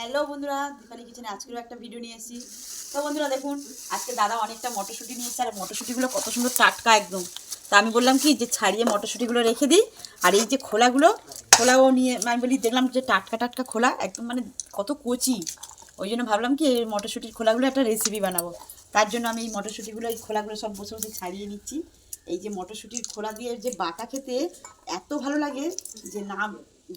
Hello বন্ধুরা, দীপালি কিচেনে আজকেও একটা ভিডিও নিয়ে এসেছি। তো বন্ধুরা দেখুন, আজকে দাদা অনেকটা মটরশুঁটি নিয়েছে, আর মটরশুঁটিগুলো কত সুন্দর টাটকা একদম। তা আমি বললাম কি, যে ছাড়িয়ে মটরশুঁটিগুলো রেখে দিই, আর এই যে খোলাগুলো, খোলাও নিয়ে, আমি বলি দেখলাম যে টাটকা টাটকা খোলা, একদম মানে কত কচি। ওই জন্য ভাবলাম কি, এই মটরশুঁটির খোলাগুলো একটা রেসিপি বানাবো। তার জন্য আমি এই মটরশুঁটিগুলো, এই খোলাগুলো সব বসে বসে ছাড়িয়ে নিচ্ছি। এই যে মটরশুঁটির খোলা দিয়ে যে বাটা খেতে এত ভালো লাগে যে না,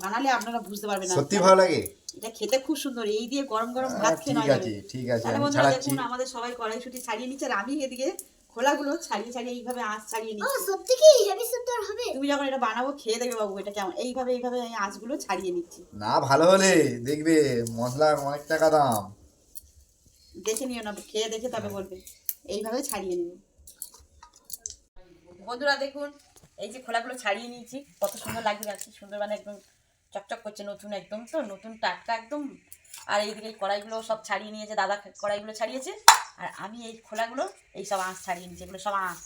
বানালে আপনারা বুঝতে পারবেন না। সত্যি ভালো লাগে? এটা খেতে খুব সুন্দর এই দিয়ে গরম গরম ভাত হ্যাঁ, খেয়ে ঠিক আছে ঠিক আছে তাহলে আমি বন্ধুরা ছাড়াচ্ছি। দেখুন আমাদের সবাই কড়াইশুটি ছাড়িয়ে নিচ্ছে আর আমি এদিকে খোলাগুলো ছাড়িয়ে ছাড়িয়ে এইভাবে আঁচ ছাড়িয়ে ও নিচ্ছি। সত্যি কি? হেভি সুন্দর হবে। তুমি যখন এটা বানাবো খেয়ে দেখবে বাবু এটা কেমন। এইভাবে এইভাবে আমি আঁচগুলো ছাড়িয়ে নিচ্ছি। না ভালো হলে দেখবে মশলা অনেক টাকা দাম দেখে নিও না খেয়ে দেখে তবে বলবে। এইভাবে ছাড়িয়ে নেবে বন্ধুরা দেখুন এই যে খোলাগুলো ছাড়িয়ে নিয়েছি কত সুন্দর লাগবে আর কি সুন্দর মানে একদম চকচক করছে নতুন একদম, তো নতুন টাটকা একদম। আর এইদিকে এই কড়াইগুলো সব ছাড়িয়ে নিয়েছে, দাদা কড়াইগুলো ছাড়িয়েছে। আর আমি এই খোলাগুলো, এই সব আঁশ ছাড়িয়ে নিয়েছি, এগুলো সব আঁশ।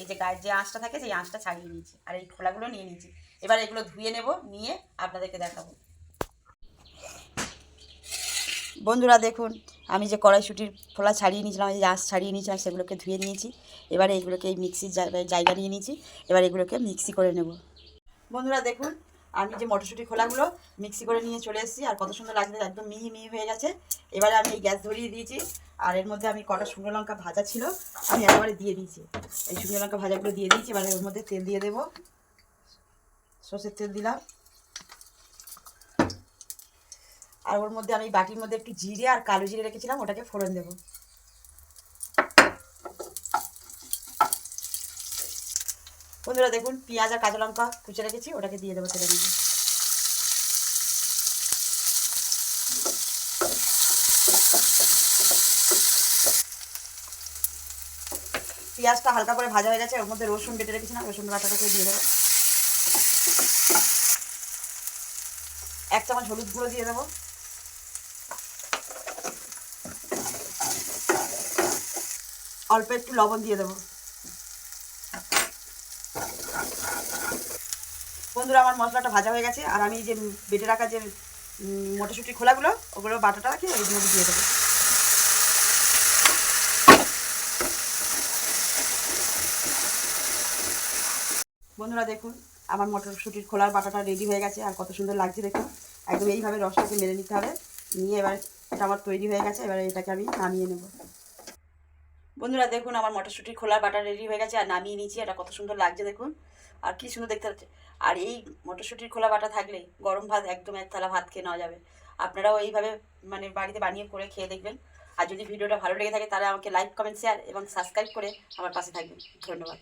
এই যে গায়ের যে আঁশটা থাকে, সেই আঁশটা ছাড়িয়ে নিয়েছি। আর এই খোলাগুলো নিয়ে নিয়েছি। এবার এগুলো ধুয়ে নেব, নিয়ে আপনাদেরকে দেখাবো। বন্ধুরা দেখুন, আমি যে কড়াইশুটির ফোলা ছাড়িয়ে নিয়েছিলাম যে আঁশ ছাড়িয়ে নিয়েছিলাম সেগুলোকে ধুয়ে নিয়েছি। এবারে এগুলোকে এই মিক্সির জায়গা নিয়ে নিয়েছি। এবার এগুলোকে মিক্সি করে নেব। বন্ধুরা দেখুন আমি যে মটরশুঁটি খোলাগুলো মিক্সি করে নিয়ে চলে এসেছি, আর কত সুন্দর লাগছে, একদম মিহি মিহি হয়ে গেছে। এবারে আমি এই গ্যাস ধরিয়ে দিয়েছি, আর এর মধ্যে আমি কটা শুকনো লঙ্কা ভাজা ছিল, আমি একেবারে দিয়ে দিয়েছি। এই শুকনো লঙ্কা ভাজাগুলো দিয়ে দিয়েছি, এবারে ওর মধ্যে তেল দিয়ে দেবো। সর্ষের তেল দিলাম। আর ওর মধ্যে আমি বাটির মধ্যে একটু জিরে আর কালো জিরে রেখেছিলাম, ওটাকে ফোড়ন দেবো। বন্ধুরা দেখুন, পেঁয়াজ আর কাঁচা লঙ্কা কুচে রেখেছি, ওটাকে দিয়ে দেবো তেলের মধ্যে। পেঁয়াজটা হালকা করে ভাজা হয়ে গেছে ওর মধ্যে রসুন বেটে রেখেছিলাম রসুন বাটাটাকে দিয়ে দেবো। এক চামচ হলুদ গুঁড়ো দিয়ে দেবো। অল্প একটু লবণ দিয়ে দেবো। বন্ধুরা, আমার মশলাটা ভাজা হয়ে গেছে, আর আমি যে বেটে রাখা যে মটরশুঁটির খোলাগুলো, ওগুলো বাটাটাকে এর মধ্যে দিয়ে দেবো। বন্ধুরা, দেখুন, আমার মটরশুঁটির খোলার বাটাটা রেডি হয়ে গেছে, আর কত সুন্দর লাগছে দেখুন। একদম এইভাবে রসটাকে মেরে নিতে হবে। নিয়ে এবার এটা আমার তৈরি হয়ে গেছে, এবার এটাকে আমি নামিয়ে নেব। বন্ধুরা, দেখুন, আমার মটরশুঁটির খোলা বাটা রেডি হয়ে গেছে, আর নামিয়ে নিয়েছি, এটা কত সুন্দর লাগছে, দেখুন। আর কি সুন্দর দেখতে পাচ্ছে আর এই মটরশুঁটির খোলা বাটা থাকলে গরম ভাত একদম এক থালা ভাত খেয়ে নেওয়া যাবে। আপনারাও এইভাবে মানে বাড়িতে বানিয়ে করে খেয়ে দেখবেন। আর যদি ভিডিওটা ভালো লেগে থাকে, তাহলে আমাকে লাইক কমেন্ট শেয়ার এবং সাবস্ক্রাইব করে আমার পাশে থাকবেন। ধন্যবাদ।